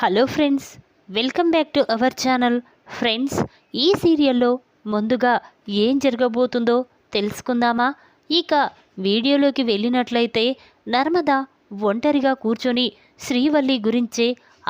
Hello friends welcome back to our channel. Friends ఈ సీరియల్లో ముందుగా ఏం జరగబోతుందో తెలుసుకుందామా? ఇక వీడియోలోకి వెళ్ళినట్లయితే నర్మద ఒంటరిగా కూర్చొని శ్రీవల్లి గురించే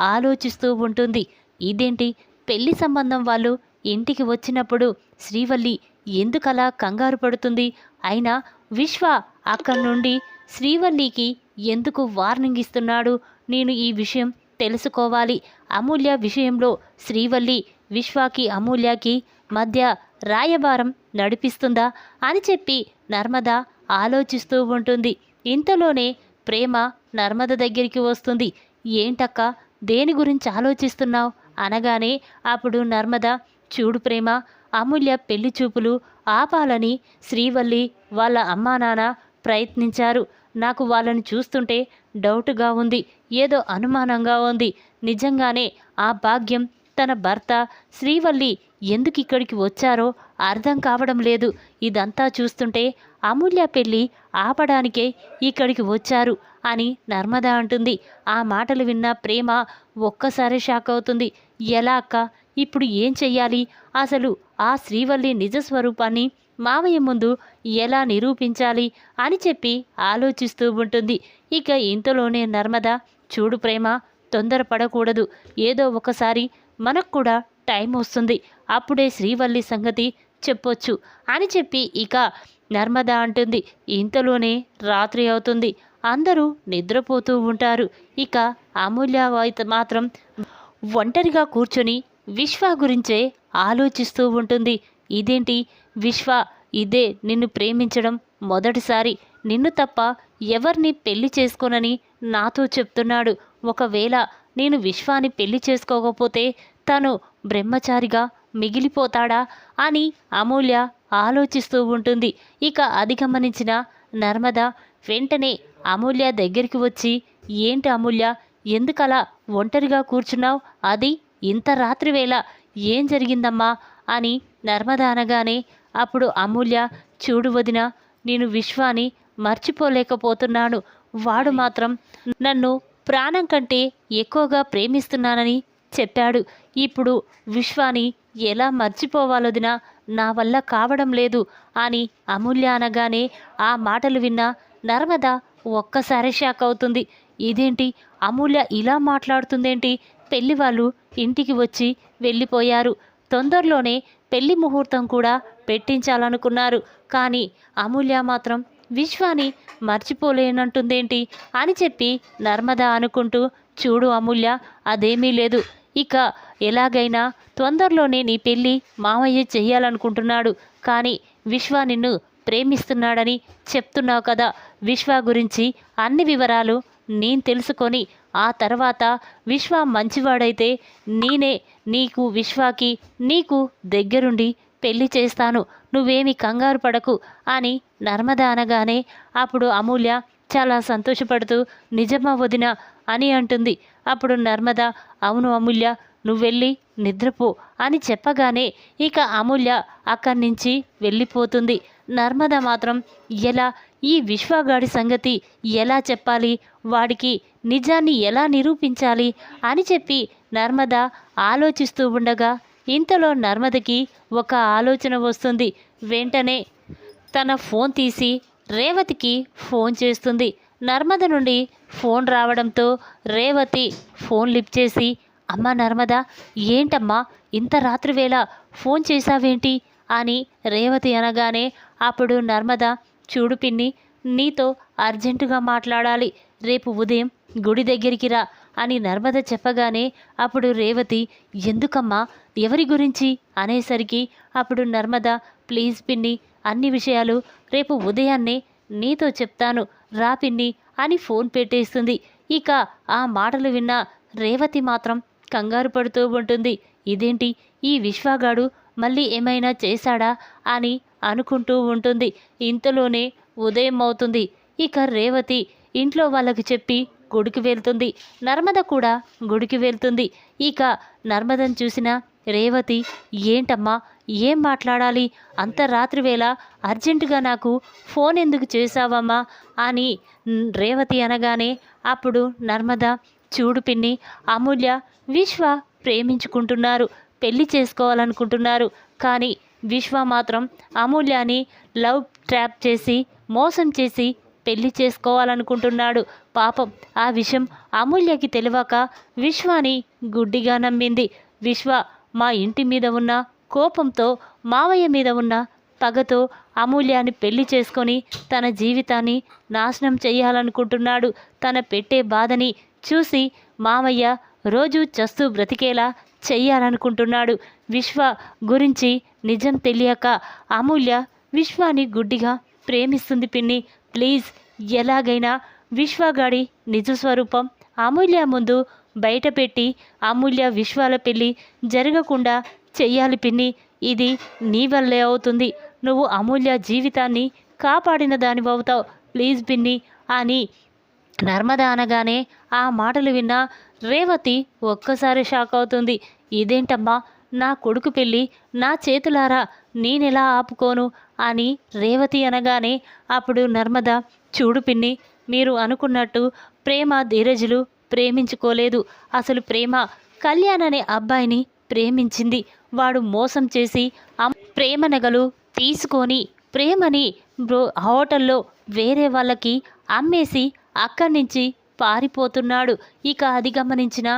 ఆలోచిస్తూ ఉంటుంది. ఇదేంటి? పెళ్ళి సంబంధం వాళ్ళు ఇంటికి వచ్చినప్పుడు శ్రీవల్లి ఎందుకలా కంగారు పడుతుంది? అయినా విశ్వ అక్కడి నుండి శ్రీవల్లికి ఎందుకు వార్నింగ్ ఇస్తున్నాడు? నేను ఈ విషయం తెలుసుకోవాలి. అమూల్య విషయంలో శ్రీవల్లి విశ్వాకి అమూల్యకి మధ్య రాయబారం నడిపిస్తుందా అని చెప్పి నర్మద ఆలోచిస్తూ ఉంటుంది. ఇంతలోనే ప్రేమ నర్మద దగ్గరికి వస్తుంది. ఏంటక్క దేని గురించి ఆలోచిస్తున్నావు? అనగానే అప్పుడు నర్మద చూడు ప్రేమ అమూల్య పెళ్ళి చూపులు ఆపాలని శ్రీవల్లి వాళ్ళ అమ్మా నాన్న ప్రయత్నించారు. నాకు వాళ్ళని చూస్తుంటే డౌట్గా ఉంది ఏదో అనుమానంగా ఉంది. నిజంగానే ఆ భాగ్యం తన భర్త శ్రీవల్లి ఎందుకు ఇక్కడికి వచ్చారో అర్థం కావడం లేదు. ఇదంతా చూస్తుంటే అమూల్య పెళ్ళి ఆపడానికే ఇక్కడికి వచ్చారు అని నర్మద అంటుంది. ఆ మాటలు విన్న ప్రేమ ఒక్కసారి షాక్ అవుతుంది. ఎలా అక్క? ఇప్పుడు ఏం చెయ్యాలి? అసలు ఆ శ్రీవల్లి నిజ స్వరూపాన్ని మావయ్య ముందు ఎలా నిరూపించాలి అని చెప్పి ఆలోచిస్తూ ఉంటుంది. ఇక ఇంతలోనే నర్మద చూడు ప్రేమ తొందరపడకూడదు. ఏదో ఒకసారి మనకు కూడా టైం వస్తుంది. అప్పుడే శ్రీవల్లి సంగతి చెప్పొచ్చు అని చెప్పి ఇక నర్మద అంటుంది. ఇంతలోనే రాత్రి అవుతుంది. అందరూ నిద్రపోతూ ఉంటారు. ఇక అమూల్య మాత్రం ఒంటరిగా కూర్చొని విశ్వ గురించే ఆలోచిస్తూ ఉంటుంది. ఇదేంటి విశ్వ? ఇదే నిన్ను ప్రేమించడం మొదటిసారి. నిన్ను తప్ప ఎవరిని పెళ్ళి చేసుకోనని నాతో చెప్తున్నాడు. ఒకవేళ నేను విశ్వాన్ని పెళ్ళి చేసుకోకపోతే తను బ్రహ్మచారిగా మిగిలిపోతాడా అని అమూల్య ఆలోచిస్తూ ఉంటుంది. ఇక అది గమనించిన నర్మద వెంటనే అమూల్య దగ్గరికి వచ్చి ఏంటి అమూల్య ఎందుకలా ఒంటరిగా కూర్చున్నావు? అది ఇంత రాత్రివేళ ఏం జరిగిందమ్మా? అని నర్మద అనగానే అప్పుడు అమూల్య చూడు వదిన నేను విశ్వాని మర్చిపోలేకపోతున్నాను. వాడు మాత్రం నన్ను ప్రాణం కంటే ఎక్కువగా ప్రేమిస్తున్నానని చెప్పాడు. ఇప్పుడు విశ్వాని ఎలా మర్చిపోవాలొదిన నా వల్ల కావడం లేదు అని అమూల్య అనగానే ఆ మాటలు విన్న నర్మద ఒక్కసారి షాక్ అవుతుంది. ఇదేంటి? అమూల్య ఇలా మాట్లాడుతుందేంటి? పెళ్ళి వాళ్ళు ఇంటికి వచ్చి వెళ్ళిపోయారు. తొందరలోనే పెళ్ళి ముహూర్తం కూడా పెట్టించాలనుకున్నారు. కానీ అమూల్య మాత్రం విశ్వాని మర్చిపోలేనంటుందేంటి అని చెప్పి నర్మద అనుకుంటూ చూడు అమూల్య అదేమీ లేదు. ఇక ఎలాగైనా తొందరలోనే నీ పెళ్ళి మామయ్య చెయ్యాలనుకుంటున్నాడు. కానీ విశ్వ నిన్ను ప్రేమిస్తున్నాడని చెప్తున్నావు కదా. విశ్వ గురించి అన్ని వివరాలు నేను తెలుసుకొని ఆ తర్వాత విశ్వ మంచివాడైతే నేనే నీకు విశ్వాకి నీకు దగ్గరుండి పెళ్ళి చేస్తాను నువ్వేమి కంగారు పడకు అని నర్మద అనగానే అప్పుడు అమూల్య చాలా సంతోషపడుతూ నిజమా వదిన అని అంటుంది. అప్పుడు నర్మద అవును అమూల్య నువ్వెళ్ళి నిద్రపో అని చెప్పగానే ఇక అమూల్య అక్కడి నుంచి వెళ్ళిపోతుంది. నర్మద మాత్రం ఎలా ఈ విశ్వగాడి సంగతి ఎలా చెప్పాలి? వాడికి నిజాన్ని ఎలా నిరూపించాలి? అని చెప్పి నర్మద ఆలోచిస్తూ ఉండగా ఇంతలో నర్మదకి ఒక ఆలోచన వస్తుంది. వెంటనే తన ఫోన్ తీసి రేవతికి ఫోన్ చేస్తుంది. నర్మద నుండి ఫోన్ రావడంతో రేవతి ఫోన్ లిఫ్ట్ చేసి అమ్మ నర్మద ఏంటమ్మా ఇంత రాత్రి వేళ ఫోన్ చేశావేంటి? అని రేవతి అనగానే అప్పుడు నర్మద చూడు పిన్ని నీతో అర్జెంటుగా మాట్లాడాలి. రేపు ఉదయం గుడి దగ్గరికి రా అని నర్మద చెప్పగానే అప్పుడు రేవతి ఎందుకమ్మా ఎవరి గురించి అనేసరికి అప్పుడు నర్మద ప్లీజ్ పిన్ని అన్ని విషయాలు రేపు ఉదయాన్నే నీతో చెప్తాను. రా పిన్ని అని ఫోన్ పెట్టేస్తుంది. ఇక ఆ మాటలు విన్న రేవతి మాత్రం కంగారు పడుతూ ఉంటుంది. ఇదేంటి? ఈ విశ్వాగాడు మళ్ళీ ఏమైనా చేశాడా? అని అనుకుంటూ ఉంటుంది. ఇంతలోనే ఉదయం అవుతుంది. ఇక రేవతి ఇంట్లో వాళ్ళకి చెప్పి గుడికి వెళ్తుంది. నర్మద కూడా గుడికి వెళ్తుంది. ఇక నర్మదను చూసిన రేవతి ఏంటమ్మా ఏం మాట్లాడాలి? అంత రాత్రి వేళ అర్జెంటుగా నాకు ఫోన్ ఎందుకు చేశావమ్మా? అని రేవతి అనగానే అప్పుడు నర్మద చూడు పిన్ని అమూల్య విశ్వ ప్రేమించుకుంటున్నారు పెళ్ళి చేసుకోవాలనుకుంటున్నారు. కానీ విశ్వ మాత్రం అమూల్యాని లవ్ ట్రాప్ చేసి మోసం చేసి పెళ్ళి చేసుకోవాలనుకుంటున్నాడు. పాపం ఆ విషయం అమూల్యకి తెలియక విశ్వాని గుడ్డిగా నమ్మింది. విశ్వ మా ఇంటి మీద ఉన్న కోపంతో మావయ్య మీద ఉన్న పగతో అమూల్యాన్ని పెళ్ళి చేసుకొని తన జీవితాన్ని నాశనం చేయాలనుకుంటున్నాడు. తన పెట్టే బాధని చూసి మామయ్య రోజు చస్తూ బ్రతికేలా చెయ్యాలనుకుంటున్నాడు. విశ్వ గురించి నిజం తెలియక అమూల్య విశ్వాని గుడ్డిగా ప్రేమిస్తుంది పిన్ని. ప్లీజ్ ఎలాగైనా విశ్వగాడి నిజ స్వరూపం అమూల్య ముందు బయటపెట్టి అమూల్య విశ్వాల పెళ్ళి జరగకుండా చెయ్యాలి పిన్ని. ఇది నీ వల్లే అవుతుంది. నువ్వు అమూల్య జీవితాన్ని కాపాడిన దానివవుతావు ప్లీజ్ పిన్ని. అని నర్మద అనగానే ఆ మాటలు విన్న రేవతి ఒక్కసారి షాక్ అవుతుంది. ఇదేంటమ్మా? నా కొడుకు పెళ్ళి నా చేతులారా నేనెలా ఆపుకోను? అని రేవతి అనగానే అప్పుడు నర్మద చూడు పిన్ని మీరు అనుకున్నట్టు ప్రేమ ధీరజులు ప్రేమించుకోలేదు. అసలు ప్రేమ కళ్యాణ్ అనే అబ్బాయిని ప్రేమించింది. వాడు మోసం చేసి ప్రేమ నగలు తీసుకొని ప్రేమని బ్రో హోటల్లో వేరే వాళ్ళకి అమ్మేసి అక్కడి నుంచి పారిపోతున్నాడు. ఇక అది గమనించిన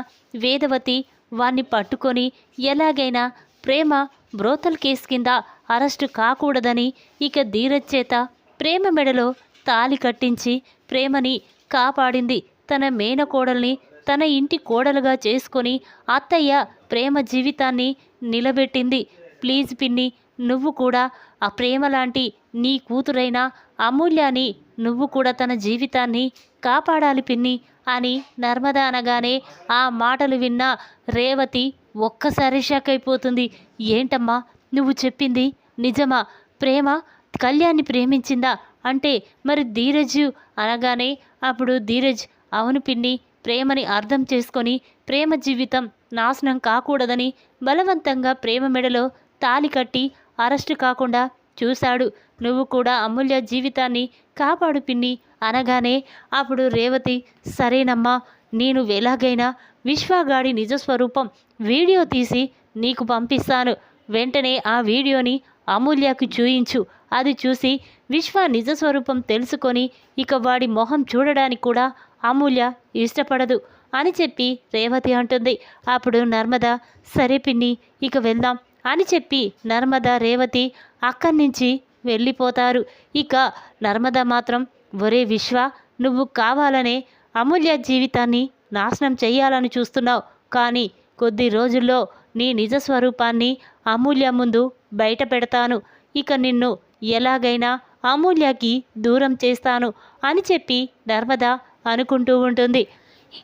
వేదవతి వాణ్ణి పట్టుకొని ఎలాగైనా ప్రేమ బ్రోతల్ కేసు కింద అరెస్టు కాకూడదని ఇక ధీరజ్ చేత ప్రేమ మెడలో తాలి కట్టించి ప్రేమని కాపాడింది. తన మేనకోడల్ని తన ఇంటి కోడలుగా చేసుకొని అత్తయ్య ప్రేమ జీవితాన్ని నిలబెట్టింది. ప్లీజ్ పిన్ని నువ్వు కూడా ఆ ప్రేమ లాంటి నీ కూతురైన అమూల్యాని నువ్వు కూడా తన జీవితాన్ని కాపాడాలి పిన్ని అని నర్మద అనగానే ఆ మాటలు విన్న రేవతి ఒక్కసారి షాక్ అయిపోతుంది. ఏంటమ్మా నువ్వు చెప్పింది నిజమా? ప్రేమ కళ్యాణ్ని ప్రేమించిందా? అంటే మరి ధీరజ్ అనగానే అప్పుడు ధీరజ్ అవును పిన్ని ప్రేమని అర్థం చేసుకొని ప్రేమ జీవితం నాశనం కాకూడదని బలవంతంగా ప్రేమ మెడలో తాలి కట్టి అరెస్టు కాకుండా చూశాడు. నువ్వు కూడా అమూల్య జీవితాన్ని కాపాడు పిన్ని. అనగానే అప్పుడు రేవతి సరేనమ్మా నేను ఎలాగైనా విశ్వగాడి నిజస్వరూపం వీడియో తీసి నీకు పంపిస్తాను. వెంటనే ఆ వీడియోని అమూల్యకు చూయించు. అది చూసి విశ్వ నిజస్వరూపం తెలుసుకొని ఇక వాడి మొహం చూడడానికి కూడా అమూల్య ఇష్టపడదు అని చెప్పి రేవతి అంటుంది. అప్పుడు నర్మద సరే పిన్ని ఇక వెళ్దాం అని చెప్పి నర్మద రేవతి అక్కడి నుంచి వెళ్ళిపోతారు. ఇక నర్మద మాత్రం ఒరే విశ్వ నువ్వు కావాలనే అమూల్య జీవితాన్ని నాశనం చేయాలని చూస్తున్నావు. కానీ కొద్ది రోజుల్లో నీ నిజ స్వరూపాన్ని అమూల్య ముందు బయట పెడతాను. ఇక నిన్ను ఎలాగైనా అమూల్యకి దూరం చేస్తాను అని చెప్పి నర్మదా అనుకుంటూ ఉంటుంది.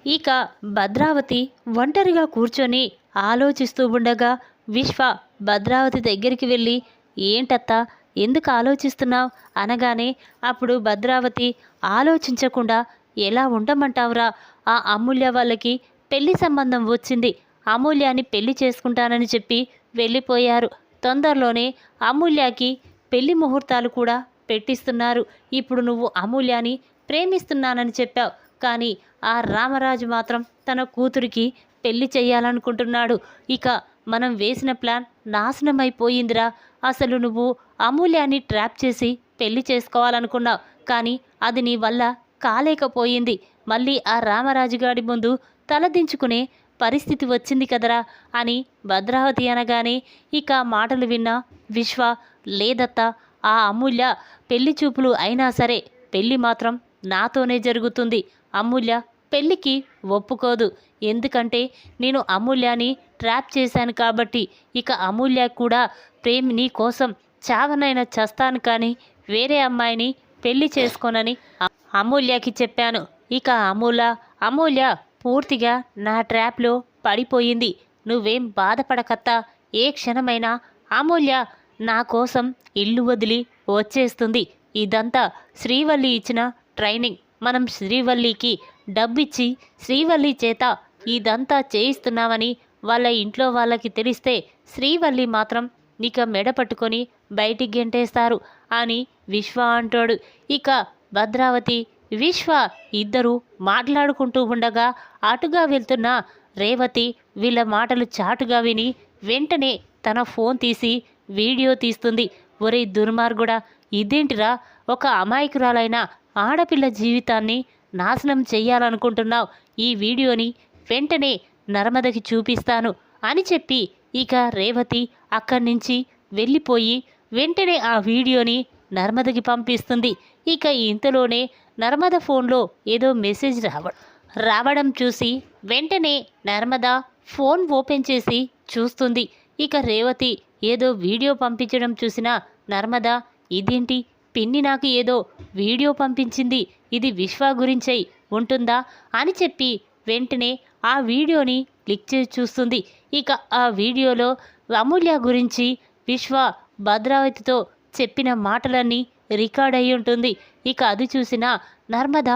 ఇక భద్రావతి ఒంటరిగా కూర్చొని ఆలోచిస్తూ ఉండగా విశ్వ భద్రావతి దగ్గరికి వెళ్ళి ఏంటత్తా ఎందుకు ఆలోచిస్తున్నావు? అనగానే అప్పుడు భద్రావతి ఆలోచించకుండా ఎలా ఉండమంటావురా? ఆ అమూల్య వాళ్ళకి పెళ్ళి సంబంధం వచ్చింది. అమూల్యాన్ని పెళ్ళి చేసుకుంటానని చెప్పి వెళ్ళిపోయారు. తొందరలోనే అమూల్యకి పెళ్ళి ముహూర్తాలు కూడా పెట్టిస్తున్నారు. ఇప్పుడు నువ్వు అమూల్యాని ప్రేమిస్తున్నానని చెప్పావు. కానీ ఆ రామరాజు మాత్రం తన కూతురికి పెళ్ళి చేయాలనుకుంటున్నాడు ఇక మనం వేసిన ప్లాన్ నాశనమైపోయిందిరా. అసలు నువ్వు అమూల్యాన్ని ట్రాప్ చేసి పెళ్ళి చేసుకోవాలనుకున్నావు. కానీ అది నీ వల్ల కాలేకపోయింది. మళ్ళీ ఆ రామరాజు గారి ముందు తలదించుకునే పరిస్థితి వచ్చింది కదరా అని భద్రావతి అనగానే ఇక మాటలు విన్న విశ్వ లేదత్త ఆ అమూల్య పెళ్ళి చూపులు అయినా సరే పెళ్ళి మాత్రం నాతోనే జరుగుతుంది. అమూల్య పెళ్ళికి ఒప్పుకోదు. ఎందుకంటే నేను అమూల్యని ట్రాప్ చేశాను కాబట్టి ఇక అమూల్య కూడా ప్రేమ్ నీ కోసం చావనైనా చస్తాను కానీ వేరే అమ్మాయిని పెళ్ళి చేసుకోనని అమూల్యకి చెప్పాను. ఇక అమూల్య అమూల్య పూర్తిగా నా ట్రాప్లో పడిపోయింది. నువ్వేం బాధపడకత్తా. ఏ క్షణమైనా అమూల్య నా కోసం ఇల్లు వదిలి వచ్చేస్తుంది. ఇదంతా శ్రీవల్లి ఇచ్చిన ట్రైనింగ్. మనం శ్రీవల్లికి డబ్బిచ్చి శ్రీవల్లి చేత ఇదంతా చేయిస్తున్నామని వాళ్ళ ఇంట్లో వాళ్ళకి తెలిస్తే శ్రీవల్లి మాత్రం ఇక మెడ పట్టుకొని బయటికి గెంటేస్తారు అని విశ్వ అంటాడు. ఇక భద్రావతి విశ్వ ఇద్దరు మాట్లాడుకుంటూ ఉండగా అటుగా వెళ్తున్న రేవతి వీళ్ళ మాటలు చాటుగా విని వెంటనే తన ఫోన్ తీసి వీడియో తీస్తుంది. ఒరే దుర్మార్గుడా ఇదేంటిరా? ఒక అమాయకురాలైన ఆడపిల్ల జీవితాన్ని నాశనం చెయ్యాలనుకుంటున్నావు. ఈ వీడియోని వెంటనే నర్మదకి చూపిస్తాను అని చెప్పి ఇక రేవతి అక్కడి నుంచి వెళ్ళిపోయి వెంటనే ఆ వీడియోని నర్మదకి పంపిస్తుంది. ఇక ఇంతలోనే నర్మద ఫోన్లో ఏదో మెసేజ్ రావ రావడం చూసి వెంటనే నర్మద ఫోన్ ఓపెన్ చేసి చూస్తుంది. ఇక రేవతి ఏదో వీడియో పంపించడం చూసిన నర్మద ఇదేంటి పిన్ని నాకు ఏదో వీడియో పంపించింది ఇది విశ్వ గురించై ఉంటుందా అని చెప్పి వెంటనే ఆ వీడియోని క్లిక్ చేసి చూస్తుంది. ఇక ఆ వీడియోలో అమూల్య గురించి విశ్వ భద్రావతితో చెప్పిన మాటలన్నీ రికార్డ్ అయి ఉంటుంది. ఇక అది చూసిన నర్మద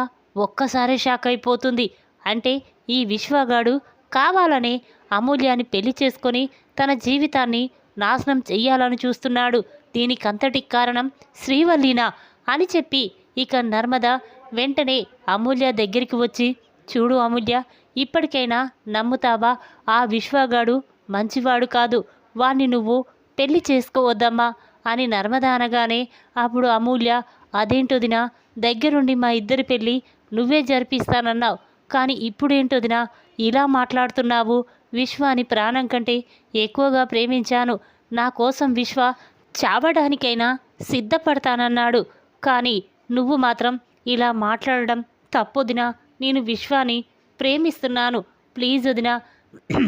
ఒక్కసారి షాక్ అయిపోతుంది. అంటే ఈ విశ్వగాడు కావాలనే అమూల్యాన్ని పెళ్ళి చేసుకొని తన జీవితాన్ని నాశనం చెయ్యాలని చూస్తున్నాడు. దీనికంతటి కారణం శ్రీవల్లినా అని చెప్పి ఇక నర్మద వెంటనే అమూల్య దగ్గరికి వచ్చి చూడు అమూల్య ఇప్పటికైనా నమ్ముతావా? ఆ విశ్వగాడు మంచివాడు కాదు. వాణ్ణి నువ్వు పెళ్ళి చేసుకోవద్దమ్మా అని నర్మద అనగానే అప్పుడు అమూల్య అదేంటొదినా దగ్గరుండి మా ఇద్దరి పెళ్ళి నువ్వే జరిపిస్తానన్నావు. కానీ ఇప్పుడేంటోదినా ఇలా మాట్లాడుతున్నావు. విశ్వాని ప్రాణం కంటే ఎక్కువగా ప్రేమించాను. నా కోసం విశ్వ చావడానికైనా సిద్ధపడతానన్నాడు. కానీ నువ్వు మాత్రం ఇలా మాట్లాడడం తప్పొదినా నేను విశ్వాని ప్రేమిస్తున్నాను. ప్లీజ్ వదినా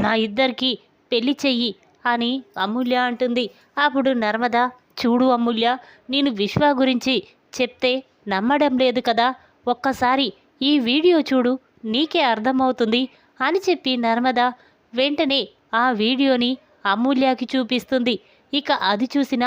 మా ఇద్దరికి పెళ్ళి చెయ్యి అని అమూల్య అంటుంది. అప్పుడు నర్మద చూడు అమూల్య నేను విశ్వ గురించి చెప్తే నమ్మడం లేదు కదా. ఒక్కసారి ఈ వీడియో చూడు నీకే అర్థమవుతుంది అని చెప్పి నర్మద వెంటనే ఆ వీడియోని అమూల్యకి చూపిస్తుంది. ఇక అది చూసిన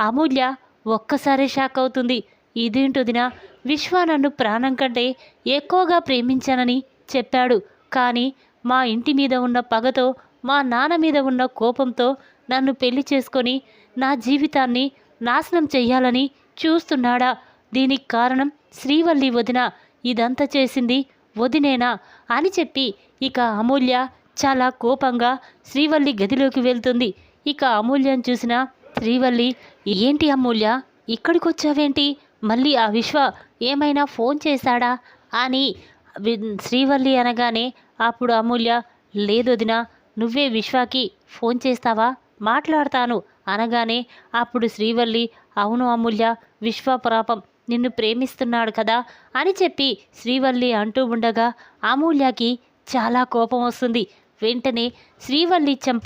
అమూల్య ఒక్కసారే షాక్ అవుతుంది. ఇదేంటొదినా విశ్వ నన్ను ప్రాణం కంటే ఎక్కువగా ప్రేమించానని చెప్పాడు. కానీ మా ఇంటి మీద ఉన్న పగతో మా నాన్న మీద ఉన్న కోపంతో నన్ను పెళ్ళి చేసుకొని నా జీవితాన్ని నాశనం చెయ్యాలని చూస్తున్నాడా? దీనికి కారణం శ్రీవల్లి వదిన. ఇదంతా చేసింది వదినేనా అని చెప్పి ఇక అమూల్య చాలా కోపంగా శ్రీవల్లి గదిలోకి వెళ్తుంది. ఇక అమూల్యం చూసిన శ్రీవల్లి ఏంటి అమూల్య? ఇక్కడికి వచ్చావేంటి మళ్ళీ ఆ విశ్వ ఏమైనా ఫోన్ చేశాడా? అని వి- శ్రీవల్లి అనగానే అప్పుడు అమూల్య లేదొదినా నువ్వే విశ్వాకి ఫోన్ చేస్తావా? మాట్లాడతాను అనగానే అప్పుడు శ్రీవల్లి అవును అమూల్య విశ్వ పాపం నిన్ను ప్రేమిస్తున్నాడు కదా అని చెప్పి శ్రీవల్లి అంటూ ఉండగా అమూల్యకి చాలా కోపం వస్తుంది. వెంటనే శ్రీవల్లి చెంప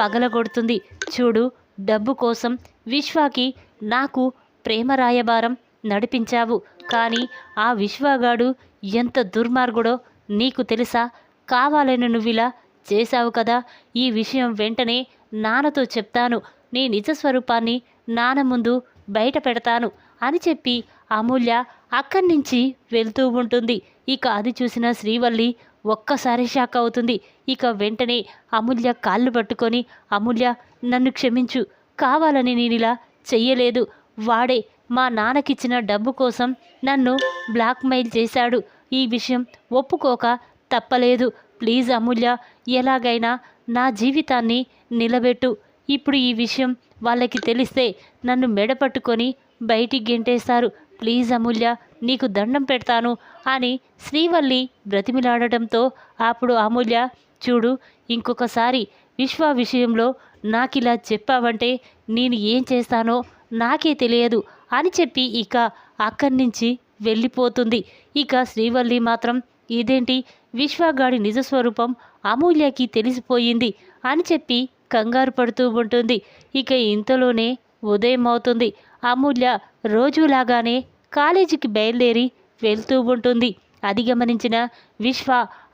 పగలగొడుతుంది. చూడు డబ్బు కోసం విశ్వాకి నాకు ప్రేమ రాయబారం నడిపించావు. కానీ ఆ విశ్వగాడు ఎంత దుర్మార్గుడో నీకు తెలుసా? కావాలని నువ్విలా చేశావు కదా? ఈ విషయం వెంటనే నాన్నతో చెప్తాను. నీ నిజ స్వరూపాన్ని నాన్న ముందు బయట పెడతాను అని చెప్పి అమూల్య అక్కడి నుంచి వెళ్తూ ఉంటుంది. ఇక అది చూసిన శ్రీవల్లి ఒక్కసారి షాక్ అవుతుంది. ఇక వెంటనే అమూల్య కాళ్ళు పట్టుకొని అమూల్య నన్ను క్షమించు. కావాలని నేను ఇలా చెయ్యలేదు. వాడే మా నాన్నకిచ్చిన డబ్బు కోసం నన్ను బ్లాక్మెయిల్ చేశాడు. ఈ విషయం ఒప్పుకోక తప్పలేదు. ప్లీజ్ అమూల్య ఎలాగైనా నా జీవితాన్ని నిలబెట్టు. ఇప్పుడు ఈ విషయం వాళ్ళకి తెలిస్తే నన్ను మెడపట్టుకొని బయటికి గెంటేస్తారు. ప్లీజ్ అమూల్య నీకు దండం పెడతాను అని శ్రీవల్లి బ్రతిమిలాడటంతో అప్పుడు అమూల్య చూడు ఇంకొకసారి విశ్వ విషయంలో నాకు ఇలా చెప్పావంటే నేను ఏం చేస్తానో నాకే తెలియదు అని చెప్పి ఇక అక్కడి నుంచి వెళ్ళిపోతుంది. ఇక శ్రీవల్లి మాత్రం ఇదేంటి? విశ్వగాడి నిజస్వరూపం అమూల్యకి తెలిసిపోయింది అని చెప్పి కంగారు పడుతూ ఉంటుంది. ఇక ఇంతలోనే ఉదయం అవుతుంది అమూల్య రోజులాగానే కాలేజీకి బయలుదేరి వెళ్తూ ఉంటుంది. అది గమనించిన విశ్వ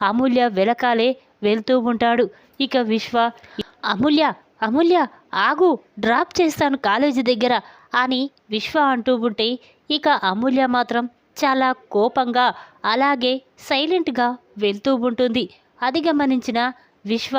అమూల్య వెలకాలే వెళ్తూ ఉంటాడు. ఇక విశ్వ అమూల్య అమూల్య ఆగు డ్రాప్ చేస్తాను కాలేజీ దగ్గర అని విశ్వ అంటూ ఉంటే ఇక అమూల్య మాత్రం చాలా కోపంగా అలాగే సైలెంట్గా వెళ్తూ ఉంటుంది. అది గమనించిన విశ్వ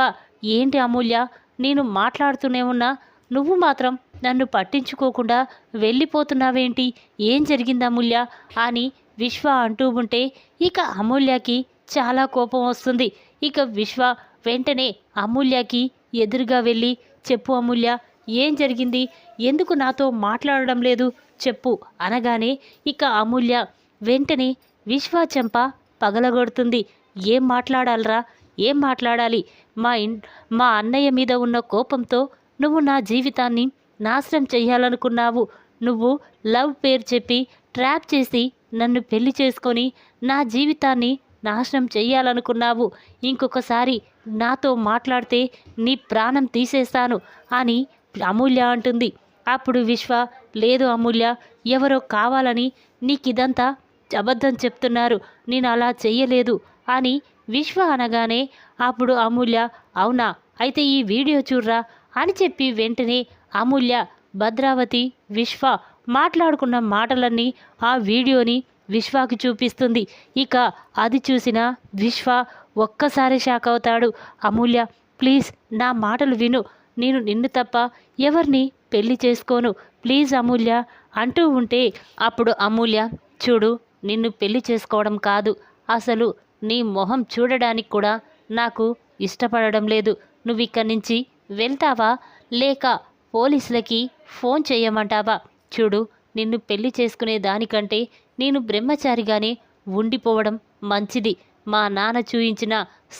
ఏంటి అమూల్య? నేను మాట్లాడుతూనే ఉన్నా. నువ్వు మాత్రం నన్ను పట్టించుకోకుండా వెళ్ళిపోతున్నావేంటి? ఏం జరిగిందా అమూల్య? అని విశ్వ అంటూ ఉంటే ఇక అమూల్యకి చాలా కోపం వస్తుంది. ఇక విశ్వ వెంటనే అమూల్యకి ఎదురుగా వెళ్ళి చెప్పు అమూల్య ఏం జరిగింది? ఎందుకు నాతో మాట్లాడడం లేదు? చెప్పు అనగానే ఇక అమూల్య వెంటనే విశ్వ చెంప పగలగొడుతుంది. ఏం మాట్లాడాలరా? ఏం మాట్లాడాలి? మా ఇన్ మా అన్నయ్య మీద ఉన్న కోపంతో నువ్వు నా జీవితాన్ని నాశనం చేయాలనుకున్నావు నువ్వు లవ్ పేరు చెప్పి ట్రాప్ చేసి నన్ను పెళ్ళి చేసుకొని నా జీవితాన్ని నాశనం చేయాలనుకున్నావు ఇంకొకసారి నాతో మాట్లాడితే నీ ప్రాణం తీసేస్తాను అని అమూల్య అంటుంది. అప్పుడు విశ్వ లేదు అమూల్య ఎవరో కావాలని నీకిదంతా అబద్ధం చెప్తున్నారు. నేను అలా చెయ్యలేదు అని విశ్వ అనగానే అప్పుడు అమూల్య అవునా? అయితే ఈ వీడియో చూడరా. అని చెప్పి వెంటనే అమూల్య భద్రావతి విశ్వ మాట్లాడుకున్న మాటలన్నీ ఆ వీడియోని విశ్వాకి చూపిస్తుంది. ఇక అది చూసిన విశ్వ ఒక్కసారి షాక్ అవుతాడు. అమూల్య ప్లీజ్ నా మాటలు విను. నేను నిన్ను తప్ప ఎవరిని పెళ్ళి చేసుకోను. ప్లీజ్ అమూల్య అంటూ ఉంటే అప్పుడు అమూల్య చూడు నిన్ను పెళ్ళి చేసుకోవడం కాదు. అసలు నీ మొహం చూడడానికి కూడా నాకు ఇష్టపడడం లేదు. నువ్వు ఇక్కడి నుంచి వెళ్తావా? లేక పోలీసులకి ఫోన్ చేయమంటావా? చూడు నిన్ను పెళ్ళి చేసుకునే దానికంటే నేను బ్రహ్మచారిగానే ఉండిపోవడం మంచిది. మా నాన్న చూయించిన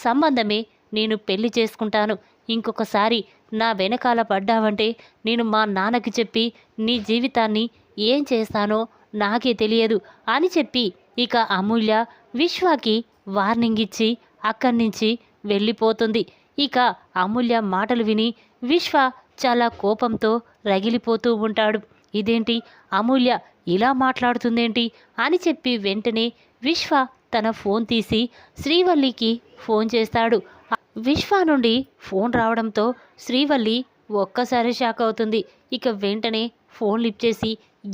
సంబంధమే నేను పెళ్ళి చేసుకుంటాను. ఇంకొకసారి నా వెనకాల పడ్డావంటే నేను మా నాన్నకి చెప్పి నీ జీవితాన్ని ఏం చేస్తానో నాకే తెలియదు అని చెప్పి ఇక అమూల్య విశ్వాకి వార్నింగ్ ఇచ్చి అక్కడి నుంచి వెళ్ళిపోతుంది. ఇక అమూల్య మాటలు విని విశ్వ చాలా కోపంతో రగిలిపోతూ ఉంటాడు. ఇదేంటి? అమూల్య ఇలా మాట్లాడుతుందేంటి? అని చెప్పి వెంటనే విశ్వ తన ఫోన్ తీసి శ్రీవల్లికి ఫోన్ చేస్తాడు. విశ్వ నుండి ఫోన్ రావడంతో శ్రీవల్లి ఒక్కసారి షాక్ అవుతుంది. ఇక వెంటనే ఫోన్ లిఫ్ట్ చేసి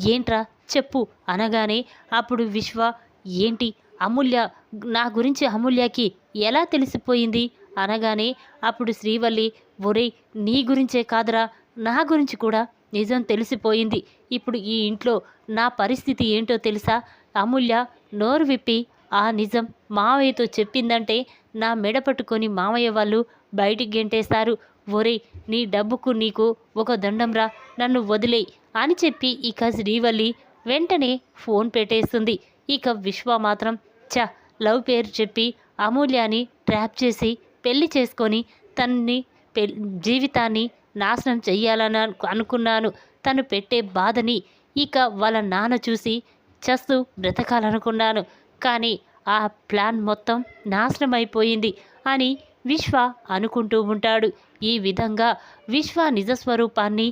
ఏంట్రా చెప్పు అనగానే అప్పుడు విశ్వ ఏంటి అమూల్య నా గురించి అమూల్యకి ఎలా తెలిసిపోయింది? అనగానే అప్పుడు శ్రీవల్లి ఒరే నీ గురించే కాదురా నా గురించి కూడా నిజం తెలిసిపోయింది. ఇప్పుడు ఈ ఇంట్లో నా పరిస్థితి ఏంటో తెలుసా? అమూల్య నోరు విప్పి ఆ నిజం మావయ్యతో చెప్పిందంటే నా మెడ పట్టుకొని మావయ్య వాళ్ళు బయటికి గెంటేస్తారు. ఒరే నీ డబ్బుకు నీకు ఒక దండంరా నన్ను వదిలేయ్ అని చెప్పి ఇక శ్రీవల్లి వెంటనే ఫోన్ పెట్టేస్తుంది. ఇక విశ్వ మాత్రం చ లవ్ పేరు చెప్పి అమూల్యాని ట్రాప్ చేసి పెళ్ళి చేసుకొని తన్ని పె జీవితాన్ని నాశనం చెయ్యాలని అనుకున్నాను. తను పెట్టే బాధని ఇక వాళ్ళ నాన్న చూసి చస్తూ బ్రతకాలనుకున్నాను. కానీ ఆ ప్లాన్ మొత్తం నాశనం అయిపోయింది అని విశ్వ అనుకుంటూ ఉంటాడు. ఈ విధంగా విశ్వ నిజస్వరూపాన్ని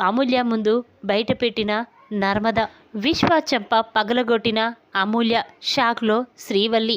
అమూల్య ముందు బయటపెట్టిన నర్మద విశ్వ చెంప పగలగొట్టిన అమూల్య షాక్లో శ్రీవల్లి